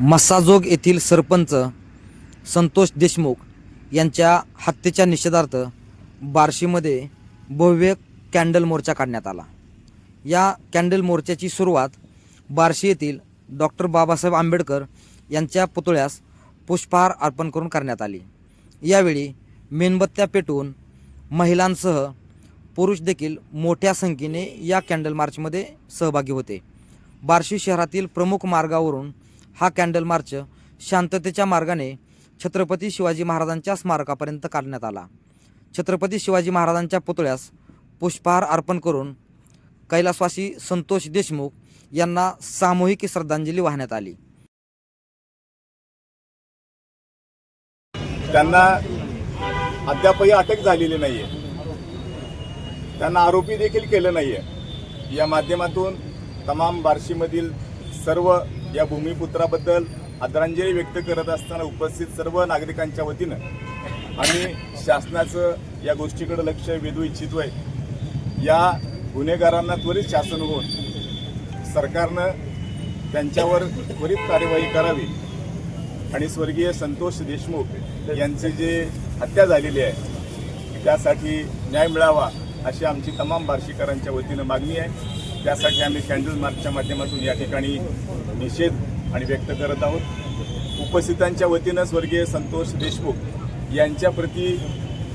मस्साजोग येथील सरपंच संतोष देशमुख यांच्या हत्येच्या निषेधार्थ बार्शीमध्ये भव्य कॅन्डल मोर्चा काढण्यात आला. या कॅन्डल मोर्चाची सुरुवात बार्शी येथील डॉक्टर बाबासाहेब आंबेडकर यांच्या पुतळ्यास पुष्पहार अर्पण करून करण्यात आली. यावेळी मेणबत्त्या पेटवून महिलांसह पुरुष देखील मोठ्या संख्येने या कॅन्डल मार्चमध्ये सहभागी होते. बार्शी शहरातील प्रमुख मार्गावरून हा कॅन्डल मार्च शांततेच्या मार्गाने छत्रपती शिवाजी महाराजांच्या स्मारकापर्यंत काढण्यात आला. छत्रपती शिवाजी महाराजांच्या पुतळ्यास पुष्पहार अर्पण करून कैलासवासी संतोष देशमुख यांना सामूहिक श्रद्धांजली वाहण्यात आली. त्यांना अद्यापही अटक झालेली नाहीये. त्यांना आरोपी देखील केलं नाहीये. या माध्यमातून तमाम बार्शीमधील सर्व या भूमिपुत्राबद्दल आदरांजली व्यक्त करत असताना उपस्थित सर्व नागरिकांच्या वतीनं आम्ही शासनाचं या गोष्टीकडे लक्ष वेधू इच्छितोय. या गुन्हेगारांना त्वरित शासन होऊन सरकारनं त्यांच्यावर त्वरित कार्यवाही करावी. आणि स्वर्गीय संतोष देशमुख यांची जे हत्या झालेली आहे त्यासाठी न्याय मिळावा अशी आमची तमाम बार्शीकरांच्या वतीनं मागणी आहे. त्यासाठी आम्ही कॅन्डल मार्चच्या माध्यमातून या ठिकाणी निषेध आणि व्यक्त करत आहोत. उपस्थितांच्या वतीनं स्वर्गीय संतोष देशमुख यांच्या प्रती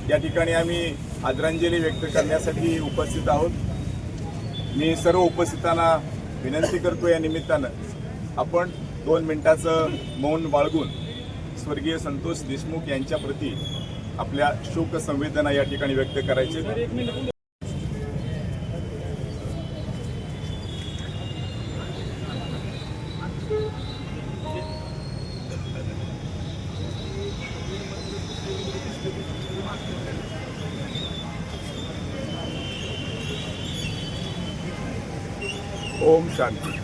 या ठिकाणी आम्ही आदरांजली व्यक्त करण्यासाठी उपस्थित आहोत. मी सर्व उपस्थितांना विनंती करतो या निमित्तानं आपण दोन मिनिटाचं मौन बाळगून स्वर्गीय संतोष देशमुख यांच्या प्रती आपल्या शोक संवेदना या ठिकाणी व्यक्त करायचे. ओम शांति